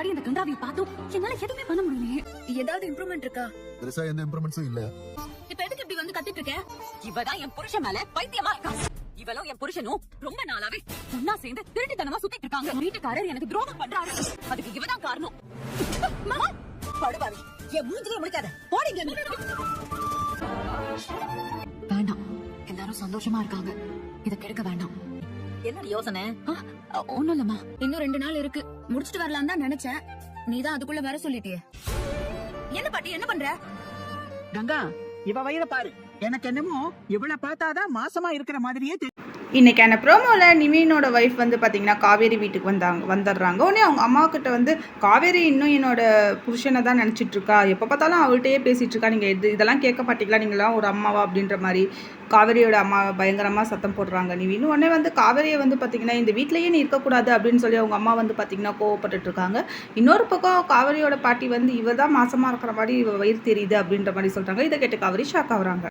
முன்னாடி அந்த கங்காவியை பார்த்தோம் என்னால எதுவுமே பண்ண முடியலையே. ஏதாவது இம்ப்ரூவ்மெண்ட் இருக்கா? பெருசா எந்த இம்ப்ரூவ்மெண்ட்ஸும் இல்ல. இப்ப எதுக்கு இப்படி வந்து கத்திட்டு இருக்க? இவதான் என் புருஷன் மேல பைத்தியமா இருக்கா இவளும் என் புருஷனும் ரொம்ப நாளாவே ஒன்னா சேர்ந்து திருட்டுத்தனமா சுத்திட்டு இருக்காங்க. வீட்டுக்காரர் எனக்கு துரோகம் பண்றாரு. அதுக்கு இவதான் காரணம். மாமா, படுபாவி என் மூஞ்சிலே முடிக்காத போடிங்க வேண்டாம். எல்லாரும் சந்தோஷமா இருக்காங்க. இத கெடுக்க வேண்டாம். என்னடி யோசனை? ஒண்ணும் இல்லம்மா. இன்னும் ரெண்டு நாள் இருக்கு. முடிச்சிட்டு வரலாம் தான் நினைச்சேன். நீதான் அதுக்குள்ள வர சொல்லிட்டியே. என்ன பாட்டி என்ன பண்ற? கங்கா இவ வயிற பாரு. எனக்கு என்னமோ இவள பார்த்தாதான் மாசமா இருக்கிற மாதிரியே இன்றைக்கான ப்ரோமோவில் நிவினோட ஒய்ஃப் வந்து பார்த்திங்கன்னா காவேரி வீட்டுக்கு வந்தாங்க வந்துடுறாங்க. உடனே அவங்க அம்மாக்கிட்ட வந்து காவேரி இன்னும் என்னோட புருஷனை தான் நினச்சிட்டு இருக்கா? எப்போ பார்த்தாலும் அவள்கிட்டயே பேசிகிட்ருக்கா இருக்கா? நீங்கள் இது இதெல்லாம் கேட்க மாட்டீங்களா? நீங்களாம் ஒரு அம்மாவா? அப்படின்ற மாதிரி காவேரியோட அம்மா பயங்கரமாக சத்தம் போடுறாங்க நிவின் உடனே வந்து காவேரியை வந்து பார்த்திங்கன்னா இந்த வீட்லேயே நீ இருக்கக்கூடாது அப்படின்னு சொல்லி அவங்க அம்மா வந்து பார்த்தீங்கன்னா கோவப்பட்டுட்ருக்காங்க இன்னொரு பக்கம் காவேரியோட பாட்டி வந்து இவ தான் மாசமாக இருக்கிற மாதிரி இவ வயிறு தெரியுது அப்படின்ற மாதிரி சொல்கிறாங்க இதை கேட்டு காவேரி ஷாக் ஆகுறாங்க.